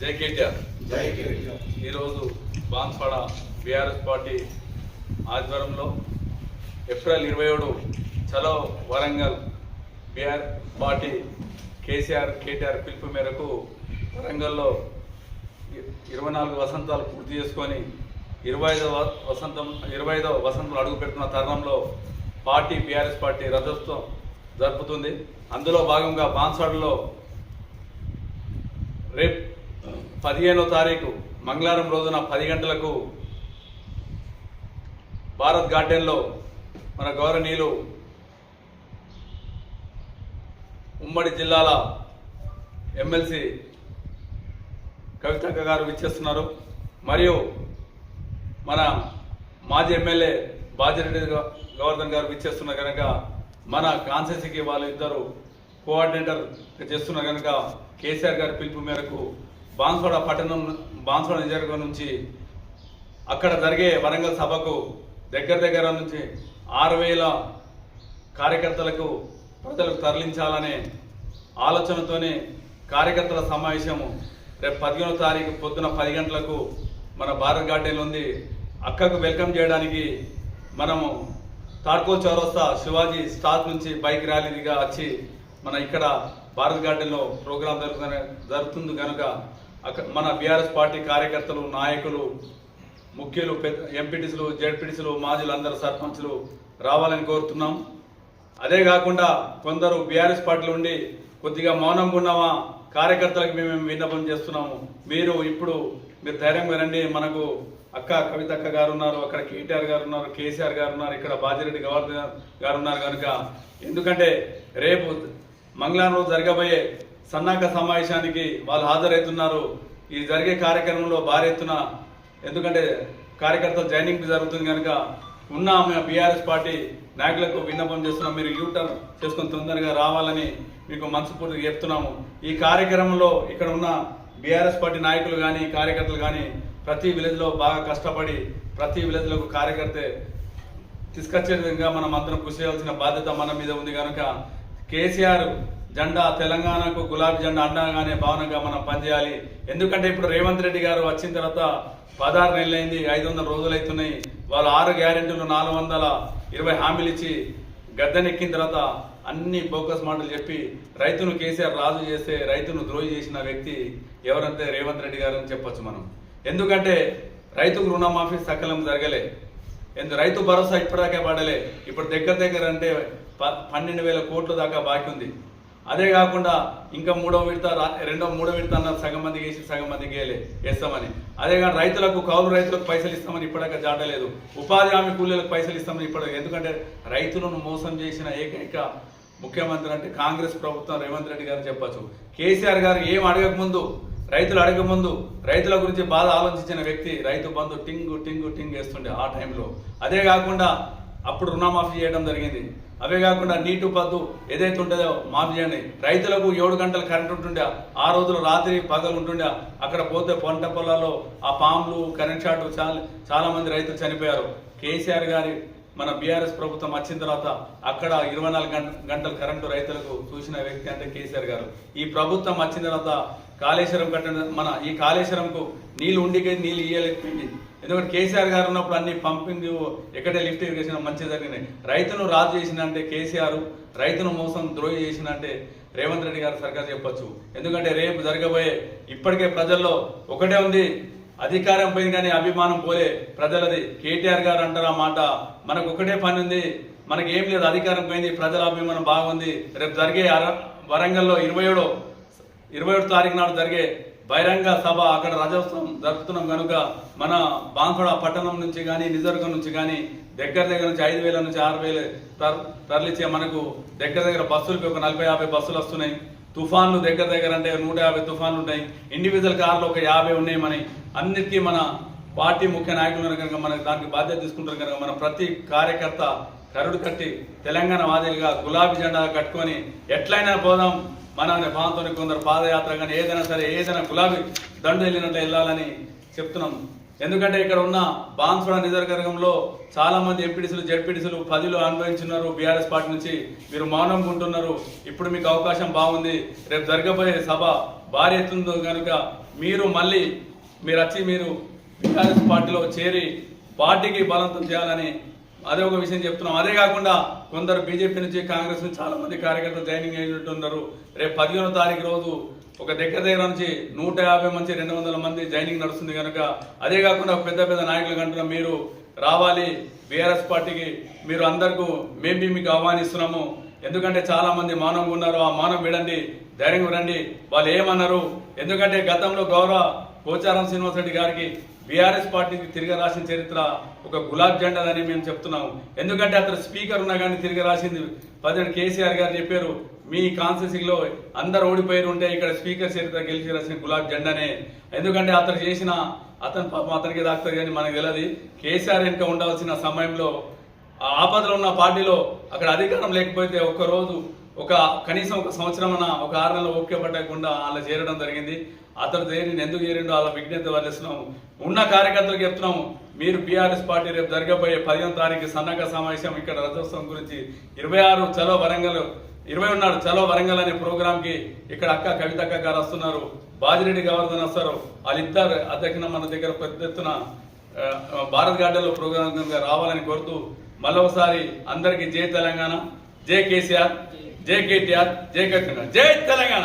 జై కేటీఆర్. జై కేటీఆర్. ఈరోజు బాన్స్వాడ బీఆర్ఎస్ పార్టీ ఆధ్వర్యంలో ఏప్రిల్ ఇరవై ఏడు చలో వరంగల్ బీఆర్ పార్టీ కేసీఆర్ కేటీఆర్ పిలుపు మేరకు వరంగల్లో ఇరవై నాలుగు వసంతాలు పూర్తి చేసుకొని ఇరవై ఐదో వ- వసంతం ఇరవై ఐదో వసంతం అడుగు పెడుతున్న తరుణంలో పార్టీ బీఆర్ఎస్ పార్టీ రథోత్సవం జరుపుతుంది. అందులో భాగంగా బాన్స్వాడలో రేపు పదిహేనో తారీఖు మంగళవారం రోజున పది గంటలకు భారత్ గార్డెన్లో మన గౌరవనీయులు ఉమ్మడి జిల్లాల ఎమ్మెల్సీ కవితక్క గారు విచ్చేస్తున్నారు. మరియు మన మాజీ ఎమ్మెల్యే బాజిరెడ్డి గోవర్ధన్ గారు విచ్చేస్తున్న కనుక మన కాన్సెన్సీకి వాళ్ళు ఇద్దరు కోఆర్డినేటర్ చేస్తున్నారు కనుక కేసీఆర్ గారి పిలుపు మేరకు బాన్సోడ పట్టణం బాన్సోడ నియోజకవర్గం నుంచి అక్కడ జరిగే వరంగల్ సభకు దగ్గర దగ్గర నుంచి ఆరు వేల కార్యకర్తలకు ప్రజలకు తరలించాలనే ఆలోచనతోనే కార్యకర్తల సమావేశము రేపు పదిహేనో తారీఖు పొద్దున పది గంటలకు మన భారత్ గార్డెన్ ఉంది. అక్కకు వెల్కమ్ చేయడానికి మనము తాడ్కో చౌరస్తా శివాజీ స్టాక్ నుంచి బైక్ ర్యాలీగా వచ్చి మన ఇక్కడ భారత్ గార్డెన్లో ప్రోగ్రాం జరుగుతున్న జరుగుతుంది కనుక మన బీఆర్ఎస్ పార్టీ కార్యకర్తలు నాయకులు ముఖ్యులు పెద్ద ఎంపీటీసీలు జెడ్పీటీసీలు మాజీలు అందరు సర్పంచ్లు రావాలని కోరుతున్నాం. అదే కాకుండా కొందరు బీఆర్ఎస్ పార్టీలు ఉండి కొద్దిగా మౌనంగా ఉన్నామా కార్యకర్తలకు మేము విన్నపం చేస్తున్నాము. మీరు ఇప్పుడు మీరు ధైర్యంగా రండి. మనకు అక్క కవితక్క గారు ఉన్నారు అక్కడ కేటీఆర్ గారు ఉన్నారు కేసీఆర్ గారు ఉన్నారు ఇక్కడ బాజిరెడ్డి గవర్నర్ గారు ఉన్నారు కనుక. ఎందుకంటే రేపు మంగళవారం రోజు జరగబోయే సన్నాహక సమావేశానికి వాళ్ళు హాజరవుతున్నారు. ఈ జరిగే కార్యక్రమంలో భారీ ఎత్తున ఎందుకంటే కార్యకర్తలు జాయినింగ్ జరుగుతుంది కనుక ఉన్న ఆమె బీఆర్ఎస్ పార్టీ నాయకులకు విన్నపం చేస్తున్నాం. మీరు యూటర్న్ చేసుకొని తొందరగా రావాలని మీకు మనస్ఫూర్తిగా చెప్తున్నాము. ఈ కార్యక్రమంలో ఇక్కడ ఉన్న బీఆర్ఎస్ పార్టీ నాయకులు కానీ కార్యకర్తలు కానీ ప్రతి విలేజ్లో బాగా కష్టపడి ప్రతి విలేజ్లో కార్యకర్త తీసుకొచ్చే విధంగా మనం అందరం కృషి చేయాల్సిన బాధ్యత మన మీద ఉంది కనుక కేసీఆర్ జెండా తెలంగాణకు గులాబీ జెండా అండగానే భావనగా మనం పనిచేయాలి. ఎందుకంటే ఇప్పుడు రేవంత్ రెడ్డి గారు వచ్చిన తర్వాత పదహారు నెలలైంది ఐదు వందల రోజులు అవుతున్నాయి వాళ్ళు ఆరు గ్యారెంటీలు నాలుగు వందల ఇరవై హామీలు ఇచ్చి గద్దెనెక్కిన తర్వాత అన్ని బోకస్ మాటలు చెప్పి రైతును కేసీఆర్ రాజు చేస్తే రైతును ద్రోహి చేసిన వ్యక్తి ఎవరంటే రేవంత్ రెడ్డి గారు అని చెప్పొచ్చు మనం. ఎందుకంటే రైతుకు రుణమాఫీ సకలం జరగలే. ఎందుకు రైతు భరోసా ఇప్పటిదాకా పడలే ఇప్పుడు దగ్గర దగ్గర అంటే ప- పన్నెండు వేల కోట్ల దాకా బాకీ ఉంది. అదే కాకుండా ఇంకా మూడో విడత రెండో మూడో విడత అన్న సగం మందికి వేసి సగం మందికి వేయలే వేస్తామని. అదే కానీ రైతులకు కౌలు రైతులకు పైసలు ఇస్తామని ఇప్పటిదాకా జాడలేదు ఉపాధి హామీ కూలీలకు పైసలు ఇస్తామని ఇప్పుడు ఎందుకంటే రైతులను మోసం చేసిన ఏకైక ముఖ్యమంత్రి అంటే కాంగ్రెస్ ప్రభుత్వం రేవంత్ రెడ్డి గారు చెప్పచ్చు. కేసీఆర్ గారు ఏం అడగక ముందు రైతులు అడగ ముందు రైతుల గురించి బాధ ఆలోచించిన వ్యక్తి రైతు బంధు టింగు టింగు టింగ్ వేస్తుండే ఆ టైంలో. అదే కాకుండా అప్పుడు రుణమాఫీ చేయడం జరిగింది. అవే కాకుండా నీటు పద్దు ఏదైతే ఉంటుందో మాఫీ చేయండి. రైతులకు ఏడు గంటలు కరెంట్ ఉంటుండే. ఆ రోజులు రాత్రి పగలు ఉంటుండే. అక్కడ పోతే పంట పొలాల్లో ఆ పాములు కరెంట్ షాట్ చాలా చాలామంది రైతులు చనిపోయారు. కేసీఆర్ గారి మన బీఆర్ఎస్ ప్రభుత్వం వచ్చిన తర్వాత అక్కడ ఇరవై నాలుగు గంట గంటలు కరెంటు రైతులకు చూసిన వ్యక్తి అంటే కేసీఆర్ గారు. ఈ ప్రభుత్వం వచ్చిన తర్వాత కాళేశ్వరం కట్టిన మన ఈ కాళేశ్వరంకు నీళ్ళు ఉండికే నీళ్ళు ఇయ్యలేకపోయింది ఎందుకంటే కేసీఆర్ గారు ఉన్నప్పుడు అన్ని పంపింగ్ ఎక్కడే లిఫ్ట్ ఇరిగేషన్ మంచి జరిగినాయి రైతును రాజు చేసిన అంటే కేసీఆర్ రైతును మోసం ద్రోహి చేసిన అంటే రేవంత్ రెడ్డి గారు సరిగ్గా చెప్పొచ్చు. ఎందుకంటే రేపు జరగబోయే ఇప్పటికే ప్రజల్లో ఒకటే ఉంది అధికారం పోయింది కానీ అభిమానం పోలే ప్రజలది. కేటీఆర్ గారు అంటారు ఆ మాట మనకు ఒకటే పని ఉంది మనకి ఏం లేదు అధికారం పోయింది ప్రజల అభిమానం బాగుంది. రేపు జరిగే వరంగల్లో ఇరవై ఏడో ఇరవై ఏడు తారీఖు నాడు జరిగే బహిరంగ సభ అక్కడ రజోత్సవం జరుపుతున్నాం కనుక మన బాన్సోడ పట్టణం నుంచి కానీ నిజర్గం నుంచి కానీ దగ్గర దగ్గర నుంచి ఐదు వేల నుంచి ఆరు వేలు తర తరలిచ్చే మనకు దగ్గర దగ్గర బస్సులకి ఒక నలభై యాభై బస్సులు వస్తున్నాయి. తుఫాన్లు దగ్గర దగ్గర అంటే నూట యాభై తుఫాన్లు ఉన్నాయి. ఇండివిజువల్ కార్లు ఒక యాభై ఉన్నాయి మన అన్నిటికీ మన పార్టీ ముఖ్య నాయకులు కనుక మనకు దానికి బాధ్యత తీసుకుంటారు కనుక మన ప్రతి కార్యకర్త కరుడు కట్టి తెలంగాణ వాదిలుగా గులాబీ జెండా కట్టుకొని ఎట్లయినా పోదాం. మన భావంతో కొందరు పాదయాత్ర కానీ ఏదైనా సరే ఏదైనా గులాబీ దండు వెళ్ళినట్లు వెళ్ళాలని చెప్తున్నాం. ఎందుకంటే ఇక్కడ ఉన్న బాన్సుడ నియోజకవర్గంలో చాలా మంది ఎంపీడీసీలు జడ్పీడీసీలు పదిలో అనుభవించున్నారు. బీఆర్ఎస్ పార్టీ నుంచి మీరు మౌనం ఉంటున్నారు ఇప్పుడు మీకు అవకాశం బాగుంది. రేపు జరగబోయే సభ భారీ ఎత్తుందో కనుక మీరు మళ్ళీ మీరు వచ్చి మీరు బీఆర్ఎస్ పార్టీలో చేరి పార్టీకి బలవంతం చేయాలని అదే ఒక విషయం చెప్తున్నాం. అదే కాకుండా కొందరు బీజేపీ నుంచి కాంగ్రెస్ నుంచి చాలా మంది కార్యకర్తలు జాయినింగ్ అయినట్టున్నారు. రేపు పదిహేనో తారీఖు రోజు ఒక దగ్గర దగ్గర నుంచి నూట యాభై మంది రెండు వందల మంది జాయినింగ్ నడుస్తుంది కనుక అదే కాకుండా పెద్ద పెద్ద నాయకులు కంటున్న మీరు రావాలి. బీఆర్ఎస్ పార్టీకి మీరు అందరికీ మేము మీకు ఆహ్వానిస్తున్నాము. ఎందుకంటే చాలా మంది మానవం ఉన్నారు. ఆ మానం విడండి ధైర్యంగా రండి వాళ్ళు ఏమన్నారు? ఎందుకంటే గతంలో గౌరవ పోచారం శ్రీనివాస రెడ్డి గారికి బీఆర్ఎస్ పార్టీకి తిరిగి రాసిన చరిత్ర ఒక గులాబ్ జెండా అని మేము చెప్తున్నాము. ఎందుకంటే అతను స్పీకర్ ఉన్నా కానీ తిరిగి రాసింది పదిహేడు కేసీఆర్ గారు చెప్పారు మీ కాన్స్టిట్యూన్సీలో అందరు ఓడిపోయారు ఉంటే ఇక్కడ స్పీకర్ చరిత్ర గెలిచి రాసిన గులాబ్ జెండానే. ఎందుకంటే అతను చేసిన అతను పాపం అతనికి దాక్తారు కానీ మనకు తెలియదు కేసీఆర్ వెనుక ఉండాల్సిన సమయంలో ఆ ఆపదలో ఉన్న పార్టీలో అక్కడ అధికారం లేకపోతే ఒక్కరోజు ఒక కనీసం ఒక సంవత్సరం ఒక ఆరు నెలలు ఓకే పట్టకుండా అలా చేరడం జరిగింది. అతను చేరి ఎందుకు చేరిండో అలా విజ్ఞప్తి వదిలేస్తున్నాము. ఉన్న కార్యకర్తలకు చెప్తున్నాము మీరు బీఆర్ఎస్ పార్టీ రేపు జరగబోయే పదిహేను తారీఖు సన్నక సమావేశం ఇక్కడ రథోత్సవం గురించి. ఇరవై ఆరు చలో వరంగల్ ఇరవై ఉన్నాడు చలో వరంగల్ అనే ప్రోగ్రామ్కి ఇక్కడ అక్క కవితక్క గారు వస్తున్నారు. బాజిరెడ్డి గవర్ధన్ వస్తారు. వాళ్ళిద్దరు అధ్యక్షన మన దగ్గర పెద్ద ఎత్తున భారత్ గార్డెన్లో ప్రోగ్రామ్ రావాలని కోరుతూ మళ్ళొకసారి అందరికీ జై తెలంగాణ జై కేసీఆర్ జై కేటీఆర్ జై కృష్ణ జై తెలంగాణ.